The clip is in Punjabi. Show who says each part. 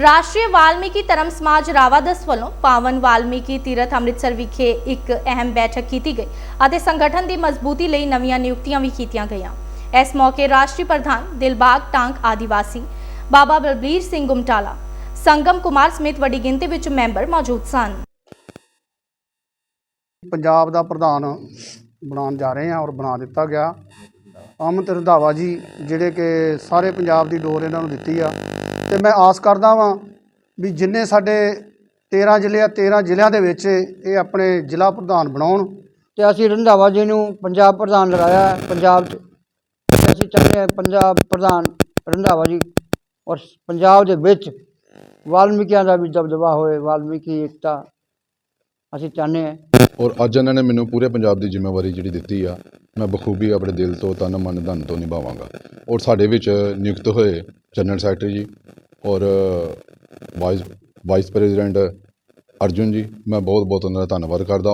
Speaker 1: ਰਾਸ਼ਟਰੀ ਵਾਲਮੀਕੀ ਧਰਮ ਸਮਾਜ ਰਾਵਾਦਸ ਵੱਲੋਂ ਪਾਵਨ ਵਾਲਮੀਕੀ ਤੀਰਥ ਅੰਮ੍ਰਿਤਸਰ ਵਿਖੇ ਇੱਕ ਅਹਿਮ ਬੈਠਕ ਕੀਤੀ ਗਈ ਅਤੇ ਸੰਗਠਨ ਦੀ ਮਜ਼ਬੂਤੀ ਲਈ ਨਵੀਆਂ ਨਿਯੁਕਤੀਆਂ ਵੀ ਕੀਤੀਆਂ ਗਈਆਂ। ਇਸ ਮੌਕੇ ਰਾਸ਼ਟਰੀ ਪ੍ਰਧਾਨ ਦਿਲਬਾਗ ਟਾਂਕ ਆਦੀਵਾਸੀ ਬਾਬਾ ਬਲਬੀਰ ਸਿੰਘ ਗੁਮਟਾਲਾ, ਸੰਗਮ ਕੁਮਾਰ ਸਮੇਤ ਵੱਡੀ ਗਿਣਤੀ ਵਿੱਚ ਮੈਂਬਰ ਮੌਜੂਦ ਸਨ।
Speaker 2: ਪੰਜਾਬ ਦਾ ਪ੍ਰਧਾਨ ਬਣਾਉਣ ਜਾ ਰਹੇ ਹਾਂ ਔਰ ਬਣਾ ਦਿੱਤਾ ਗਿਆ। ਅਮਿਤ ਰੰਧਾਵਾ ਜੀ, ਜਿਹੜੇ ਕਿ ਸਾਰੇ ਪੰਜਾਬ ਦੀ ਡੋਰ ਇਹਨਾਂ ਨੂੰ ਦਿੱਤੀ ਆ। ਤੇ ਮੈਂ ਆਸ ਕਰਦਾ ਵਾਂ ਵੀ ਜਿੰਨੇ ਸਾਡੇ 13 ਜ਼ਿਲ੍ਹੇ ਆ 13 ਜ਼ਿਲ੍ਹਿਆਂ ਦੇ ਵਿੱਚ ਇਹ ਆਪਣੇ ਜ਼ਿਲ੍ਹਾ ਪ੍ਰਧਾਨ ਬਣਾਉਣ।
Speaker 3: ਤੇ ਅਸੀਂ ਰੰਧਾਵਾ ਜੀ ਨੂੰ ਪੰਜਾਬ ਪ੍ਰਧਾਨ ਲਗਾਇਆ ਹੈ ਪੰਜਾਬ 'ਚ ਤੇ ਅਸੀਂ ਚਾਹੁੰਦੇ ਹਾਂ ਪੰਜਾਬ ਪ੍ਰਧਾਨ ਰੰਧਾਵਾ ਜੀ ਔਰ ਪੰਜਾਬ ਦੇ ਵਿੱਚ ਵਾਲਮੀਕੀਆਂ ਦਾ ਵੀ ਦਬਦਬਾ ਹੋਏ ਵਾਲਮੀਕੀ ਏਕਤਾ ਅਸੀਂ ਚਾਹੁੰਦੇ ਹਾਂ।
Speaker 4: ਔਰ ਅੱਜ ਇਹਨਾਂ ਨੇ ਮੈਨੂੰ ਪੂਰੇ ਪੰਜਾਬ ਦੀ ਜ਼ਿੰਮੇਵਾਰੀ ਜਿਹੜੀ ਦਿੱਤੀ ਆ ਮੈਂ ਬਖੂਬੀ ਆਪਣੇ ਦਿਲ ਤੋਂ ਤਨ ਮਨ ਧਨ ਤੋਂ ਨਿਭਾਵਾਂਗਾ। ਔਰ ਸਾਡੇ ਵਿੱਚ ਨਿਯੁਕਤ ਹੋਏ ਜਨਰਲ ਸੈਕਟਰੀ ਜੀ ਔਰ ਵਾਈਸ ਵਾਈਸ ਪ੍ਰੈਜ਼ੀਡੈਂਟ ਅਰਜੁਨ ਜੀ ਮੈਂ ਬਹੁਤ ਬਹੁਤ ਉਹਨਾਂ ਦਾ ਧੰਨਵਾਦ ਕਰਦਾ